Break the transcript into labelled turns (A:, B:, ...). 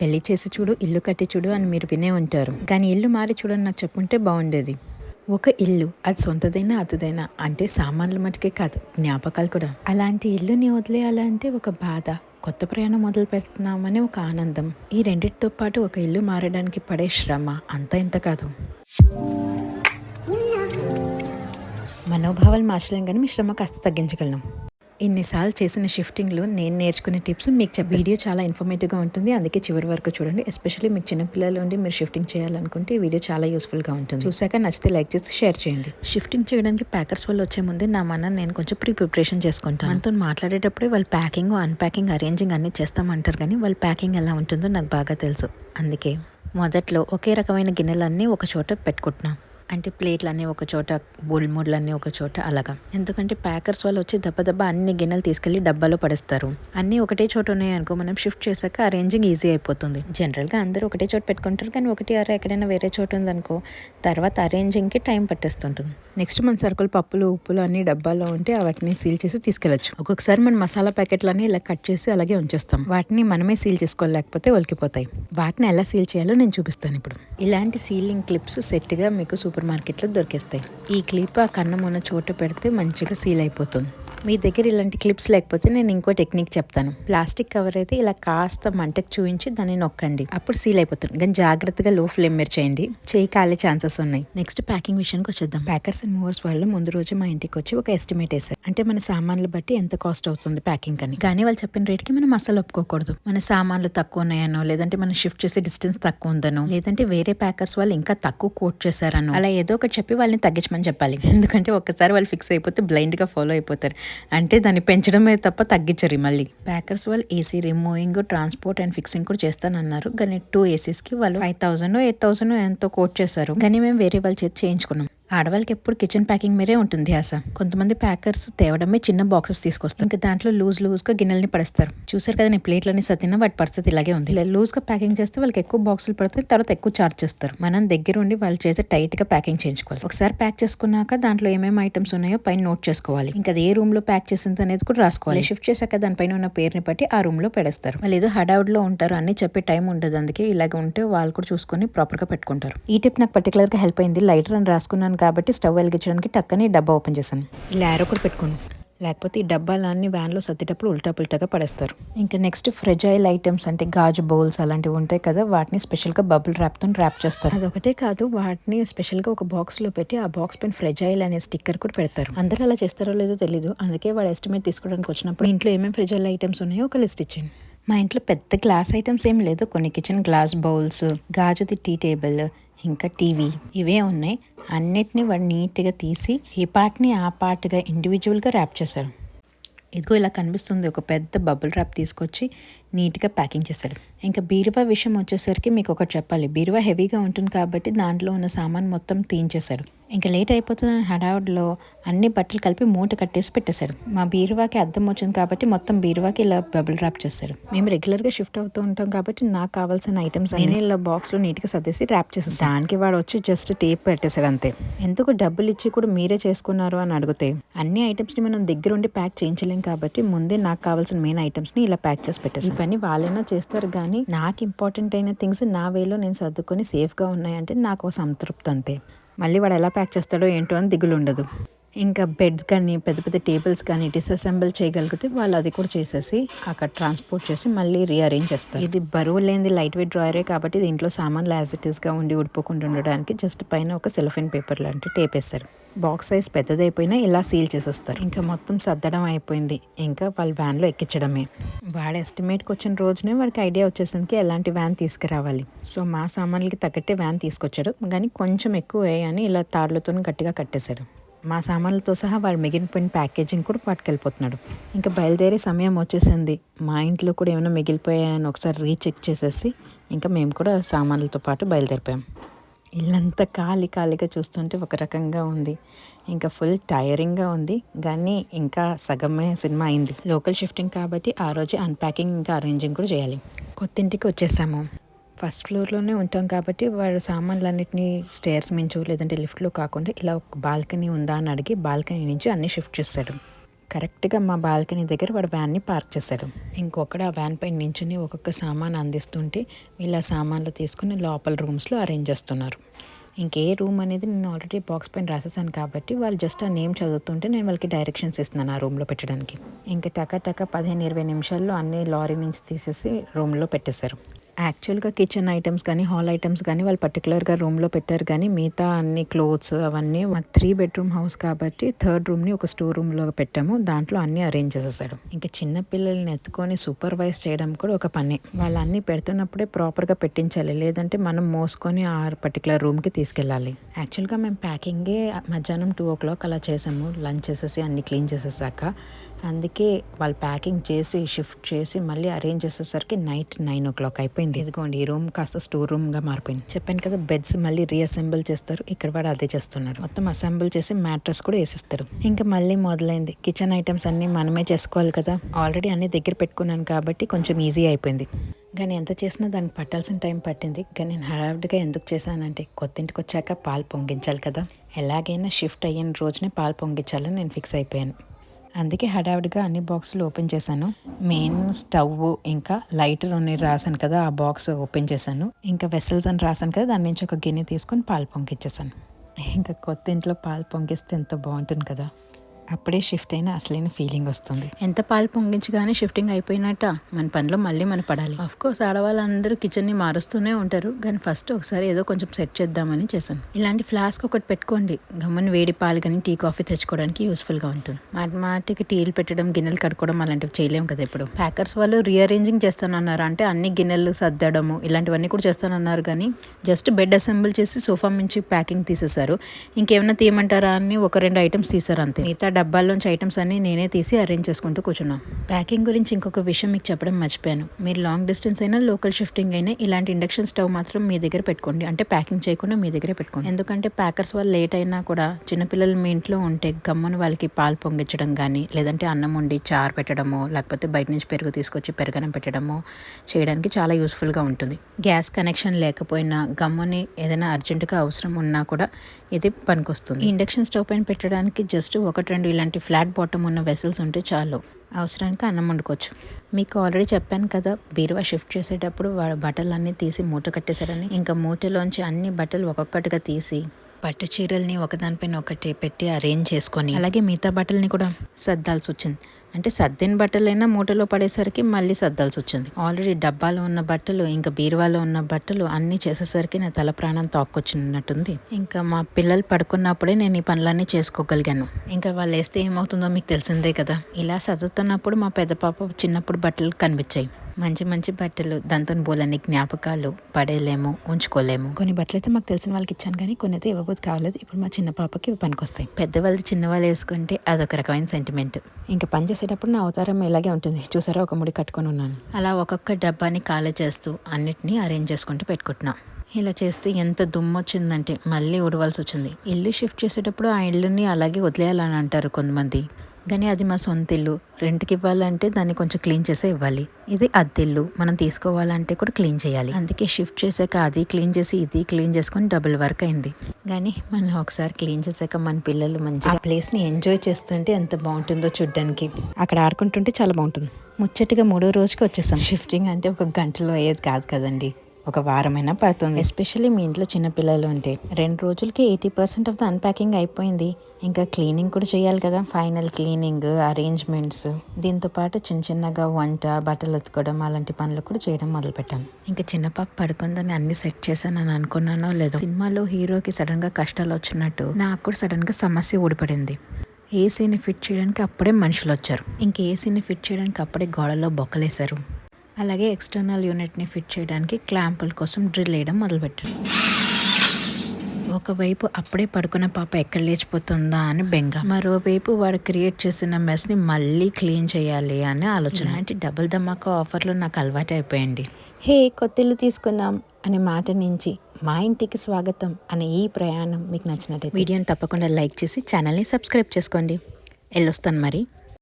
A: పెళ్ళి చేసి చూడు ఇల్లు కట్టి చూడు అని మీరు వినే ఉంటారు. కానీ ఇల్లు మారి చూడని నాకు చెప్పుంటే బాగుండేది. ఒక ఇల్లు అది సొంతదైనా అతుదైనా అంటే సామాన్లు మటుకే కాదు జ్ఞాపకాలు కూడా. అలాంటి ఇల్లుని వదిలేయాలంటే ఒక బాధ కొత్త ప్రయాణం మొదలు పెడుతున్నామని ఒక ఆనందం. ఈ రెండింటితో పాటు ఒక ఇల్లు మారడానికి పడే శ్రమ అంతా ఇంత కాదు. మనోభావాలు మార్చలేం కానీ మీ శ్రమ కాస్త తగ్గించగలను. ఇన్నిసార్లు చేసిన షిఫ్టింగ్లు నేను నేర్చుకునే టిప్స్ మీకు చెప్పి వీడియో చాలా ఇన్ఫర్మేటివ్గా ఉంటుంది. అందుకే చివరి వరకు చూడండి. ఎస్పెషల్లీ మీకు చిన్నపిల్లలు ఉండి మీరు షిఫ్టింగ్ చేయాలనుకుంటే ఈ వీడియో చాలా యూస్ఫుల్గా ఉంటుంది. చూసాక నచ్చితే లైక్ చేసి షేర్ చేయండి. షిఫ్టింగ్ చేయడానికి ప్యాకర్స్ వాళ్ళు వచ్చే ముందే నా మన నేను కొంచెం ప్రీ ప్రిపరేషన్ చేసుకుంటాను. మనతో మాట్లాడేటప్పుడే వాళ్ళు ప్యాకింగ్ అన్ప్యాకింగ్ అరేంజింగ్ అన్ని చేస్తామంటారు కానీ వాళ్ళ ప్యాకింగ్ ఎలా ఉంటుందో నాకు బాగా తెలుసు. అందుకే మొదట్లో ఒకే రకమైన గిన్నెలన్నీ ఒక చోట పెట్టుకుంటున్నాం. అంటే ప్లేట్లన్నీ ఒక చోట బుల్ముడ్లన్నీ ఒక చోట అలాగా. ఎందుకంటే ప్యాకర్స్ వాళ్ళు వచ్చి దెబ్బ దెబ్బ అన్ని గిన్నెలు తీసుకెళ్ళి డబ్బాలో పడేస్తారు. అన్నీ ఒకటే చోట ఉన్నాయి అనుకో మనం షిఫ్ట్ చేశాక అరేంజింగ్ ఈజీ అయిపోతుంది. జనరల్గా అందరూ ఒకటే చోట పెట్టుకుంటారు కానీ ఒకటి అర ఎక్కడైనా వేరే చోట ఉందనుకో తర్వాత అరేంజింగ్కి టైం పట్టేస్తుంటుంది. నెక్స్ట్ మన సరుకులు పప్పులు ఉప్పులు అన్ని డబ్బాలో ఉంటే వాటిని సీల్ చేసి తీసుకెళ్ళచ్చు. ఒక్కొక్కసారి మన మసాలా ప్యాకెట్లన్నీ ఇలా కట్ చేసి అలాగే ఉంచేస్తాం. వాటిని మనమే సీల్ చేసుకోలేకపోతే ఒలికిపోతాయి. వాటిని ఎలా సీల్ చేయాలో నేను చూపిస్తాను ఇప్పుడు. ఇలాంటి సీలింగ్ క్లిప్స్ సెట్గా మీకు సూపర్ మార్కెట్లో దొరికేస్తాయి. ఈ క్లిప్ ఆ కన్నం ఉన్న చోట పెడితే మంచిగా సీల్ అయిపోతుంది. మీ దగ్గర ఇలాంటి క్లిప్స్ లేకపోతే నేను ఇంకో టెక్నిక్ చెప్తాను. ప్లాస్టిక్ కవర్ అయితే ఇలా కాస్త మంటకు చూపించి దాన్ని నొక్కండి. అప్పుడు సీల్ అయిపోతుంది. కానీ జాగ్రత్తగా లో ఫ్లేమ్ మీద చేయండి. చేయి కాలే ఛాన్సెస్ ఉన్నాయి. నెక్స్ట్ ప్యాకింగ్ విషయానికి వచ్చేద్దాం. ప్యాకర్స్ అండ్ మూవర్స్ వాళ్ళు ముందు రోజు మా ఇంటికి వచ్చి ఒక ఎస్టిమేట్ వేసారు అంటే మన సామాన్లు బట్టి ఎంత కాస్ట్ అవుతుంది ప్యాకింగ్ అని. కానీ వాళ్ళు చెప్పిన రేట్కి మనం అసలు ఒప్పుకోకూడదు. మన సామాన్లు తక్కువ ఉన్నాయనో లేదంటే మనం షిఫ్ట్ చేసే డిస్టెన్స్ తక్కువ ఉందనో లేదంటే వేరే ప్యాకర్స్ వాళ్ళు ఇంకా తక్కువ కోట్ చేశారనో అలా ఏదో ఒకటి చెప్పి వాళ్ళని తగ్గించమని చెప్పాలి. ఎందుకంటే ఒక్కసారి వాళ్ళు ఫిక్స్ అయిపోతే బ్లైండ్గా ఫాలో అయిపోతారు. అంటే దాన్ని పెంచడమే తప్ప తగ్గించరు మళ్ళీ. ప్యాకర్స్ వాళ్ళు AC removing transport and fixing కూడా చేస్తానన్నారు. కానీ టూ ఏసీస్కి వాళ్ళు ఫైవ్ థౌసండ్ ఎయిట్ థౌసండ్ ఎంతో కోట్ చేశారు. కానీ మేము వేరే వాళ్ళ చేతి చేయించుకున్నాం. ఆడవాళ్ళకి ఎప్పుడు కిచెన్ ప్యాకింగ్ మీరే ఉంటుంది ఆశ. కొంతమంది ప్యాకర్స్ తేవడమే చిన్న బాక్సెస్ తీసుకొస్తారు. ఇంకా దాంట్లో లూజ్ లూజ్గా గిన్నెల్ని పడేస్తారు. చూసారు కదా నేను ప్లేట్లని సతిన వాటి పరిస్థితి ఇలాగే ఉంది. ఇలా లూజ్గా ప్యాకింగ్ చేస్తే వాళ్ళకి ఎక్కువ బాక్సులు పడుతుంది తర్వాత ఎక్కువ చార్జ్ చేస్తారు. మనం దగ్గర ఉండి వాళ్ళు చేసే టైట్గా ప్యాకింగ్ చేయించుకోవాలి. ఒకసారి ప్యాక్ చేసుకున్నాక దాంట్లో ఏమేమి ఐటమ్స్ ఉన్నాయో పైన నోట్ చేసుకోవాలి. ఇంకా ఏ రూమ్లో ప్యాక్ చేసింది అనేది కూడా రాసుకోవాలి. షిఫ్ట్ చేశాక దానిపైన ఉన్న పేరుని బట్టి ఆ రూమ్లో పెడేస్తారు. వాళ్ళు ఏదో హడావుడ్లో ఉంటారు అన్ని చెప్పే టైం ఉండదు. అందుకే ఇలాగే ఉంటే వాళ్ళు కూడా చూసుకొని ప్రాపర్గా పెట్టుకుంటారు. ఈ టిప్ నాకు పర్టికులర్గా హెల్ప్ అయింది. లైటర్ అని రాసుకున్నాను కాబట్టి స్టవ్ వెలిగించడానికి టక్కని డబ్బా ఓపెన్ చేశాను. ఇలా యారో కూడా పెట్టుకోండి. లేకపోతే ఈ డబ్బాలన్నీ వ్యాన్లో సర్దేటప్పుడు ఉల్టా పుల్టాగా పడేస్తారు. ఇంకా నెక్స్ట్ ఫ్రెజైల్ ఐటమ్స్ అంటే గాజు బౌల్స్ అలాంటివి ఉంటాయి కదా వాటిని స్పెషల్గా బబుల్ ర్యాప్తో ర్యాప్ చేస్తారు. అదొకటే కాదు వాటిని స్పెషల్గా ఒక బాక్స్లో పెట్టి ఆ బాక్స్ పైన ఫ్రెజైల్ అనే స్టిక్కర్ కూడా పెడతారు. అందరూ అలా చేస్తారో లేదో తెలీదు అందుకే వాడు ఎస్టిమేట్ తీసుకోవడానికి వచ్చినప్పుడు ఇంట్లో ఏమేమి ఫ్రెజైల్ ఐటమ్స్ ఉన్నాయో ఒక లిస్ట్ ఇచ్చింది మా ఇంట్లో పెద్ద గ్లాస్ ఐటమ్స్ ఏం లేదు కొన్ని కిచెన్ గ్లాస్ బౌల్స్ గాజుది టీ టేబుల్ ఇంకా టీవీ ఇవే ఉన్నాయి. అన్నిటిని వాడు నీట్గా తీసి ఈ పార్ట్ని ఆ పార్ట్గా ఇండివిజువల్గా ర్యాప్ చేశాడు. ఇదిగో ఇలా కనిపిస్తుంది. ఒక పెద్ద బబుల్ ర్యాప్ తీసుకొచ్చి నీట్గా ప్యాకింగ్ చేశాడు. ఇంకా బీరువా విషయం వచ్చేసరికి మీకు ఒకటి చెప్పాలి. బీరువా హెవీగా ఉంటుంది కాబట్టి దాంట్లో ఉన్న సామాన్ మొత్తం తీయించేశాడు ఇంకా లేట్ అయిపోతున్న హడావుడిలో అన్ని బట్టలు కలిపి మూట కట్టేసి పెట్టేశాడు. మా బీరువాకి అద్దం వచ్చింది కాబట్టి మొత్తం బీరువాకి ఇలా బబుల్ ర్యాప్ చేశాడు. మేము రెగ్యులర్గా షిఫ్ట్ అవుతూ ఉంటాం కాబట్టి నాకు కావాల్సిన ఐటమ్స్ అన్ని ఇలా బాక్స్లో నీట్గా సర్దేసి ర్యాప్ చేసేసి దానికి వాడు వచ్చి జస్ట్ టేప్ పెట్టేశాడు అంతే. ఎందుకు డబ్బులు ఇచ్చి కూడా మీరే చేసుకున్నారు అని అడిగితే అన్ని ఐటమ్స్ని మనం దగ్గర ఉండి ప్యాక్ చేయించలేం కాబట్టి ముందే నాకు కావాల్సిన మెయిన్ ఐటమ్స్ని ఇలా ప్యాక్ చేసి పెట్టేసి పని వాళ్ళైనా చేస్తారు కానీ నాకు ఇంపార్టెంట్ అయిన థింగ్స్ నా వేలో నేను సర్దుకొని సేఫ్గా ఉన్నాయంటే నాకు సంతృప్తి అంతే. మళ్ళీ వాడు ఎలా ప్యాక్ చేస్తాడో ఏంటో అని దిగులు ఉండదు ఇంకా బెడ్స్ కానీ పెద్ద పెద్ద టేబుల్స్ కానీ డిసెసెంబుల్ చేయగలిగితే వాళ్ళు అది కూడా చేసేసి అక్కడ ట్రాన్స్పోర్ట్ చేసి మళ్ళీ రీఅరేంజ్ చేస్తారు. ఇది బరువు లేనిది లైట్ వెయిట్ డ్రాయరే కాబట్టి దీంట్లో సామాన్లు యాజ్ ఇట్ ఈస్గా ఉండి ఉడిపోకుండా ఉండడానికి జస్ట్ పైన ఒక సెలఫిన్ పేపర్ లాంటి టేప్ వేస్తారు. బాక్స్ సైజ్ పెద్దదైపోయినా ఇలా సీల్ చేసేస్తారు. ఇంకా మొత్తం సర్దడం అయిపోయింది. ఇంకా వాళ్ళ వ్యాన్లో ఎక్కించడమే. వాడు ఎస్టిమేట్కి వచ్చిన రోజునే వాడికి ఐడియా వచ్చేసరికి ఎలాంటి వ్యాన్ తీసుకురావాలి. సో మా సామాన్లకి తగ్గట్టే వ్యాన్ తీసుకొచ్చాడు. కానీ కొంచెం ఎక్కువ అని ఇలా తాడులతో గట్టిగా కట్టేశాడు. మా సామాన్లతో సహా వాడు మిగిలిపోయిన ప్యాకేజింగ్ కూడా పట్టుకెళ్ళిపోతున్నాడు. ఇంకా బయలుదేరే సమయం వచ్చేసింది. మా ఇంట్లో కూడా ఏమైనా మిగిలిపోయాయని ఒకసారి రీచెక్ చేసేసి ఇంకా మేము కూడా సామాన్లతో పాటు బయలుదేరిపోయాం. ఇల్లంతా ఖాళీ ఖాళీగా చూస్తుంటే ఒక రకంగా ఉంది. ఇంకా ఫుల్ టైరింగ్గా ఉంది. కానీ ఇంకా సగమే సినిమా అయింది. లోకల్ షిఫ్టింగ్ కాబట్టి ఆ రోజు అన్ప్యాకింగ్ ఇంకా అరేంజింగ్ కూడా చేయాలి. కొత్త ఇంటికి వచ్చేసాము. ఫస్ట్ ఫ్లోర్లోనే ఉంటాం కాబట్టి వాడు సామాన్లన్నింటినీ స్టేర్స్ మించు లేదంటే లిఫ్ట్లో కాకుండా ఇలా ఒక బాల్కనీ ఉందా అని అడిగి బాల్కనీ నుంచి అన్నీ షిఫ్ట్ చేస్తాడు. కరెక్ట్గా మా బాల్కనీ దగ్గర వాడు వ్యాన్ని పార్క్ చేశాడు ఇంకొకడు ఆ వ్యాన్ పైన నించుని ఒక్కొక్క సామాన్ అందిస్తుంటే ఇలా సామాన్లు తీసుకుని లోపల రూమ్స్లో అరేంజ్ చేస్తున్నారు. ఇంకే రూమ్ అనేది నేను ఆల్రెడీ బాక్స్ పైన రాసేసాను కాబట్టి వాళ్ళు జస్ట్ ఆ నేమ్ చదువుతుంటే నేను వాళ్ళకి డైరెక్షన్స్ ఇస్తున్నాను ఆ రూమ్లో పెట్టడానికి. ఇంకా టక టక పదిహేను ఇరవై నిమిషాల్లో అన్ని లారీ నుంచి తీసేసి రూమ్లో పెట్టేశారు. యాక్చువల్గా కిచెన్ ఐటమ్స్ కానీ హాల్ ఐటమ్స్ కానీ వాళ్ళు పర్టికులర్గా రూమ్లో పెట్టారు. కానీ మిగతా అన్ని క్లోత్స్ అవన్నీ మాకు త్రీ బెడ్రూమ్ హౌస్ కాబట్టి థర్డ్ రూమ్ని ఒక స్టోర్ రూమ్లో పెట్టాము. దాంట్లో అన్ని అరేంజ్ చేసేసాడు. ఇంకా చిన్న పిల్లల్ని ఎత్తుకొని సూపర్వైజ్ చేయడం కూడా ఒక పని. వాళ్ళు అన్ని పెడుతున్నప్పుడే ప్రాపర్గా పెట్టించాలి. లేదంటే మనం మోసుకొని ఆ పర్టికులర్ రూమ్కి తీసుకెళ్ళాలి. యాక్చువల్గా మేము ప్యాకింగే మధ్యాహ్నం టూ ఓ క్లాక్ అలా చేసాము. లంచ్ చేసేసి అన్ని క్లీన్ చేసేసాక అందుకే వాళ్ళు ప్యాకింగ్ చేసి షిఫ్ట్ చేసి మళ్ళీ అరేంజ్ చేసేసరికి నైట్ నైన్ ఓ క్లాక్ అయిపోయింది. ఇదిగోండి ఈ రూమ్ కాస్త స్టోర్ రూమ్గా మారిపోయింది. చెప్పాను కదా బెడ్స్ మళ్ళీ రీఅసెంబుల్ చేస్తారు. ఇక్కడ వాడు అదే చేస్తున్నాడు. మొత్తం అసెంబుల్ చేసి మ్యాట్రస్ కూడా వేసిస్తారు ఇంకా మళ్ళీ మొదలైంది. కిచెన్ ఐటమ్స్ అన్నీ మనమే చేసుకోవాలి కదా. ఆల్రెడీ అన్ని దగ్గర పెట్టుకున్నాను కాబట్టి కొంచెం ఈజీ అయిపోయింది. కానీ ఎంత చేసినా దానికి పట్టాల్సిన టైం పట్టింది. కానీ నేను హడావిడిగా ఎందుకు చేశానంటే కొత్త ఇంటికి వచ్చాక పాలు పొంగించాలి కదా. ఎలాగైనా షిఫ్ట్ అయిన రోజునే పాలు పొంగించాలని నేను ఫిక్స్ అయిపోయాను. అందుకే హడావిడిగా అన్ని బాక్సులు ఓపెన్ చేశాను. మెయిన్ స్టవ్ ఇంకా లైటర్ అని రాశాను కదా ఆ బాక్స్ ఓపెన్ చేశాను. ఇంకా వెసల్స్ అని రాశాను కదా దాని నుంచి ఒక గిన్నె తీసుకొని పాలు పొంగిచ్చేసాను ఇంకా కొత్త ఇంట్లో పాలు పొంగిస్తే ఎంత బాగుంటుంది కదా. అప్పుడే షిఫ్ట్ అయిన అసలైన ఫీలింగ్ వస్తుంది. ఎంత పాలు పొంగించగానే షిఫ్టింగ్ అయిపోయినట్ట? మన పనిలో మళ్ళీ మన పడాలి. ఆఫ్ కోర్స్ ఆడవాళ్ళందరూ కిచెన్ని మారుస్తూనే ఉంటారు. కానీ ఫస్ట్ ఒకసారి ఏదో కొంచెం సెట్ చేద్దామని చేశాను. ఇలాంటి ఫ్లాస్క్ ఒకటి పెట్టుకోండి. గమ్మని వేడి పాలు కానీ టీ కాఫీ తెచ్చుకోవడానికి యూస్ఫుల్గా ఉంటుంది. మాటికి టీలు పెట్టడం గిన్నెలు కట్టుకోవడం అలాంటివి చేయలేము కదా ఇప్పుడు. ప్యాకర్స్ వాళ్ళు రీఅరేంజింగ్ చేస్తానన్నారు. అంటే అన్ని గిన్నెలు సర్దడము ఇలాంటివన్నీ కూడా చేస్తానన్నారు కానీ జస్ట్ బెడ్ అసెంబుల్ చేసి సోఫా నుంచి ప్యాకింగ్ తీసేశారు. ఇంకేమైనా తీయమంటారా అని ఒక రెండు ఐటమ్స్ తీసారు అంతే. మిగతా డబ్బాల్లోంచి ఐటమ్స్ అన్ని నేనే తీసి అరేంజ్ చేసుకుంటూ కూర్చున్నాను ప్యాకింగ్ గురించి ఇంకొక విషయం మీకు చెప్పడం మర్చిపోయాను. మీరు లాంగ్ డిస్టెన్స్ అయినా లోకల్ షిఫ్టింగ్ అయినా ఇలాంటి ఇండక్షన్ స్టవ్ మాత్రం మీ దగ్గర పెట్టుకోండి. అంటే ప్యాకింగ్ చేయకుండా మీ దగ్గరే పెట్టుకోండి. ఎందుకంటే ప్యాకర్స్ వాళ్ళు లేట్ అయినా కూడా చిన్నపిల్లలు మీ ఇంట్లో ఉంటే గమ్మను వాళ్ళకి పాలు పొంగించడం కానీ లేదంటే అన్నం వండి చారు పెట్టడమో లేకపోతే బయట నుంచి పెరుగు తీసుకొచ్చి పెరగనం పెట్టడమో చేయడానికి చాలా యూస్ఫుల్గా ఉంటుంది. గ్యాస్ కనెక్షన్ లేకపోయినా గమ్ముని ఏదైనా అర్జెంటుగా అవసరం ఉన్నా కూడా ఇది పనికొస్తుంది. ఇండక్షన్ స్టవ్ పైన పెట్టడానికి జస్ట్ ఒకటి రెండు ఇలాంటి ఫ్లాట్ బాటమ్ ఉన్న వెసల్స్ ఉంటే చాలు. అవసరానికి అన్నం వండుకోవచ్చు. మీకు ఆల్రెడీ చెప్పాను కదా బీరువా షిఫ్ట్ చేసేటప్పుడు వాడు బట్టలన్నీ తీసి మూట కట్టేశారని. ఇంకా మూటలోంచి అన్ని బట్టలు ఒక్కొక్కటిగా తీసి పట్టు చీరల్ని ఒకదానిపైన ఒకటి పెట్టి అరేంజ్ చేసుకొని. అలాగే మిగతా బట్టల్ని కూడా సర్దాల్సి వచ్చింది. అంటే సర్దిన బట్టలైనా మూటలో పడేసరికి మళ్ళీ సర్దాల్సి వచ్చింది ఆల్రెడీ డబ్బాలో ఉన్న బట్టలు ఇంకా బీరువాలో ఉన్న బట్టలు అన్నీ చేసేసరికి నా తల ప్రాణం తాక్కొచ్చినట్టుంది. ఇంకా మా పిల్లలు పడుకున్నప్పుడే నేను ఈ పనులన్నీ చేసుకోగలిగాను. ఇంకా వాళ్ళు వేస్తే ఏమవుతుందో మీకు తెలిసిందే కదా. ఇలా చదువుతున్నప్పుడు మా పెద్ద పాప చిన్నప్పుడు బట్టలు కనిపించాయి. మంచి మంచి బట్టలు దాంతో బోలని జ్ఞాపకాలు పడేయలేము ఉంచుకోలేము. కొన్ని బట్టలు అయితే మాకు తెలిసిన వాళ్ళకి ఇచ్చాను కానీ కొన్ని అయితే ఇవ్వబోదు కావలేదు ఇప్పుడు మా చిన్న పాపకి ఇవి పనికొస్తాయి. పెద్దవాళ్ళు చిన్నవాళ్ళు వేసుకుంటే అదొక రకమైన సెంటిమెంట్ ఇంకా పని చేసేటప్పుడు నా అవతారం ఇలాగే ఉంటుంది. చూసారా? ఒక ముడి కట్టుకొని ఉన్నాను. అలా ఒక్కొక్క డబ్బాని ఖాళీ చేస్తూ అన్నిటినీ అరేంజ్ చేసుకుంటూ పెట్టుకుంటున్నాం. ఇలా చేస్తే ఎంత దుమ్ము వచ్చిందంటే మళ్ళీ ఉడవలసి వచ్చింది. ఇల్లు షిఫ్ట్ చేసేటప్పుడు ఆ ఇల్లుని అలాగే వదిలేయాలని అంటారు కొంతమంది. కానీ అది మా సొంత ఇల్లు. రెంట్కి ఇవ్వాలంటే దాన్ని కొంచెం క్లీన్ చేసే ఇవ్వాలి. ఇది అద్దెల్లు మనం తీసుకోవాలంటే కూడా క్లీన్ చేయాలి. అందుకే షిఫ్ట్ చేశాక అది క్లీన్ చేసి ఇది క్లీన్ చేసుకొని డబుల్ వర్క్ అయింది. కానీ మనం ఒకసారి క్లీన్ చేశాక మన పిల్లలు మంచిగా ఆ ప్లేస్ని ఎంజాయ్ చేస్తుంటే ఎంత బాగుంటుందో చూడ్డానికి. అక్కడ ఆడుకుంటుంటే చాలా బాగుంటుంది. ముచ్చటగా మూడో రోజుకి వచ్చేసాం. షిఫ్టింగ్ అంటే ఒక గంటలో అయ్యేది కాదు కదండి. ఒక వారమైనా పడుతుంది. ఎస్పెషల్లీ మీ ఇంట్లో చిన్నపిల్లలు ఉంటే రెండు రోజులకి eighty percent of the unpacking అయిపోయింది. ఇంకా క్లీనింగ్ కూడా చేయాలి కదా. Final cleaning arrangements. దీంతో పాటు చిన్న చిన్నగా వంట బట్టలు ఉతుకోవడం అలాంటి పనులు కూడా చేయడం మొదలు పెట్టాను ఇంకా చిన్న పాప పడుకుందని అన్ని సెట్ చేశానని అనుకున్నానో లేదో సినిమాలో హీరోకి సడన్గా కష్టాలు వచ్చినట్టు నాకు కూడా సడన్గా సమస్య ఊడిపడింది. ఏసీని ఫిట్ చేయడానికి అప్పుడే మనుషులు వచ్చారు. ఇంక ఏసీని ఫిట్ చేయడానికి అప్పుడే గోడలో బొక్కలేశారు. అలాగే ఎక్స్టర్నల్ యూనిట్ని ఫిట్ చేయడానికి క్లాంపుల కోసం డ్రిల్ వేయడం మొదలుపెట్టారు ఒకవైపు అప్పుడే పడుకున్న పాప ఎక్కడ లేచిపోతుందా అని బెంగ. మరోవైపు వాడు క్రియేట్ చేసిన మెస్ని మళ్ళీ క్లీన్ చేయాలి అని ఆలోచన. అంటే డబుల్ ధమాకా ఆఫర్లు నాకు అలవాటు అయిపోయింది. హే కొత్తిల్లు తీసుకున్నాం అనే మాట నుంచి మా ఇంటికి స్వాగతం అనే ఈ ప్రయాణం మీకు నచ్చినట్టయితే వీడియోని తప్పకుండా లైక్ చేసి ఛానల్ని సబ్స్క్రైబ్ చేసుకోండి. వెళ్ళొస్తాను మరి.